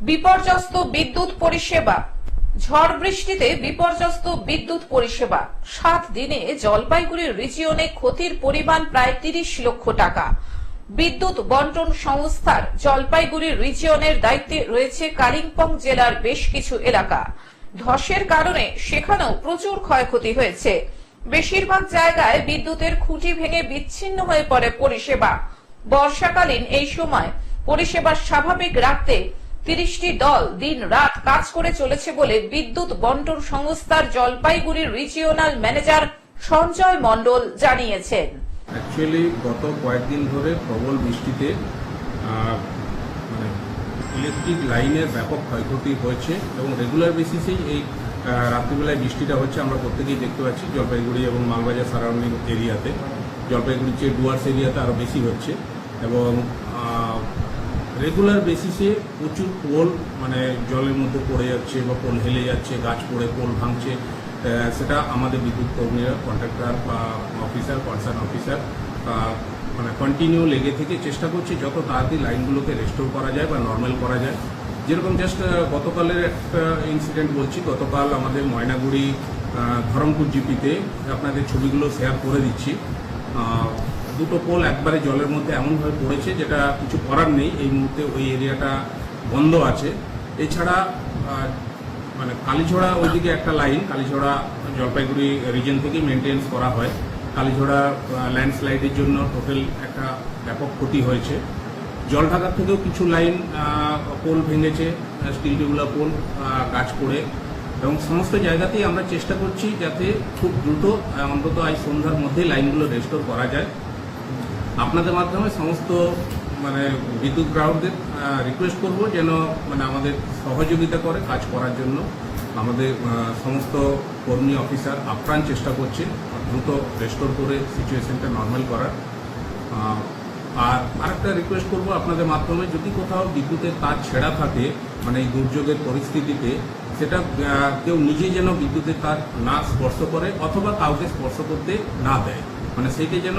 বিপর্যস্ত বিদ্যুৎ পরিষেবা। ঝড় বৃষ্টিতে বিপর্যস্ত বিদ্যুৎ পরিষেবা। সাত দিনে জলপাইগুড়ি রিজিয়নে ক্ষতির পরিমাণ প্রায় তিরিশ লক্ষ টাকা। বিদ্যুৎ বন্টন সংস্থার জলপাইগুড়ি রিজিয়নের দায়িত্বে রয়েছে কালিম্পং জেলার বেশ কিছু এলাকা। ধসের কারণে সেখানেও প্রচুর ক্ষয়ক্ষতি হয়েছে। বেশিরভাগ জায়গায় বিদ্যুতের খুঁটি ভেঙে বিচ্ছিন্ন হয়ে পড়ে পরিষেবা। বর্ষাকালীন এই সময় পরিষেবা স্বাভাবিক রাখতে তিরিশটি দল দিন রাত কাজ করে চলেছে বলে বিদ্যুৎ বন্টন সংস্থার জলপাইগুড়ি রিজিওনাল ম্যানেজার সঞ্জয় মণ্ডল জানিয়েছেন। অ্যাকচুয়ালি গত কয়েকদিন ধরে প্রবল বৃষ্টিতে মানে ইলেকট্রিক লাইনের ব্যাপক ক্ষয়ক্ষতি হয়েছে এবং রেগুলার বেসিসেই এই রাত্রিবেলায় বৃষ্টিটা হচ্ছে আমরা প্রত্যেকেই দেখতে পাচ্ছি জলপাইগুড়ি এবং মালবাজার সারাউন্ডিং এরিয়াতে। জলপাইগুড়ির চেয়ে ডুয়ার্স এরিয়াতে আরও বেশি হচ্ছে এবং রেগুলার বেসিসে প্রচুর পোল মানে জলের মধ্যে পড়ে যাচ্ছে বা পোল হেলে যাচ্ছে, গাছ পড়ে পোল ভাঙছে সেটা আমাদের বিদ্যুৎ কর্মীরা কন্ট্রাক্টর বা অফিসার কনসার্ন অফিসার মানে কন্টিনিউ লেগে থেকে চেষ্টা করছে যত তাড়াতাড়ি লাইনগুলোকে রেস্টোর করা যায় বা নর্মাল করা যায়। যেরকম জাস্ট গতকালের একটা ইনসিডেন্ট বলছি, গতকাল আমাদের ময়নাগুড়ি ধরমপুর জিপিতে আপনাদের ছবিগুলো শেয়ার করে দিচ্ছি। দুটো পোল একবারে জলের মধ্যে এমনভাবে পড়েছে যেটা কিছু করার নেই। এই মুহূর্তে ওই এরিয়াটা বন্ধ আছে। এছাড়া মানে কালীঝোড়া ওইদিকে একটা লাইন, কালীঝোড়া জলপাইগুড়ি রিজন থেকেই মেনটেন্স করা হয়। কালীঝোড়া ল্যান্ডস্লাইডের জন্য টোটাল একটা ব্যাপক ক্ষতি হয়েছে। জলঢাকার থেকেও কিছু লাইন পোল ভেঙেছে স্টিল টিউবুলার পোল কাজ করে এবং সমস্ত জায়গাতেই আমরা চেষ্টা করছি যাতে খুব দ্রুত অন্তত আজ সন্ধ্যার মধ্যে লাইনগুলো রেস্টোর করা যায়। আপনাদের মাধ্যমে সমস্ত মানে বিদ্যুৎ গ্রাহকদের রিকোয়েস্ট করব যেন মানে আমাদের সহযোগিতা করে কাজ করার জন্য। আমাদের সমস্ত কর্মী অফিসার আপ্রাণ চেষ্টা করছে দ্রুত রেস্টোর করে সিচুয়েশনটা নর্মাল করার। আর আরেকটা রিকোয়েস্ট করব আপনাদের মাধ্যমে, যদি কোথাও বিদ্যুতের তার ছেঁড়া থাকে মানে এই দুর্যোগের পরিস্থিতিতে, সেটা কেউ নিজে যেন বিদ্যুতের তার না স্পর্শ করে অথবা কাউকে স্পর্শ করতে না দেয়। মানে সেইটা যেন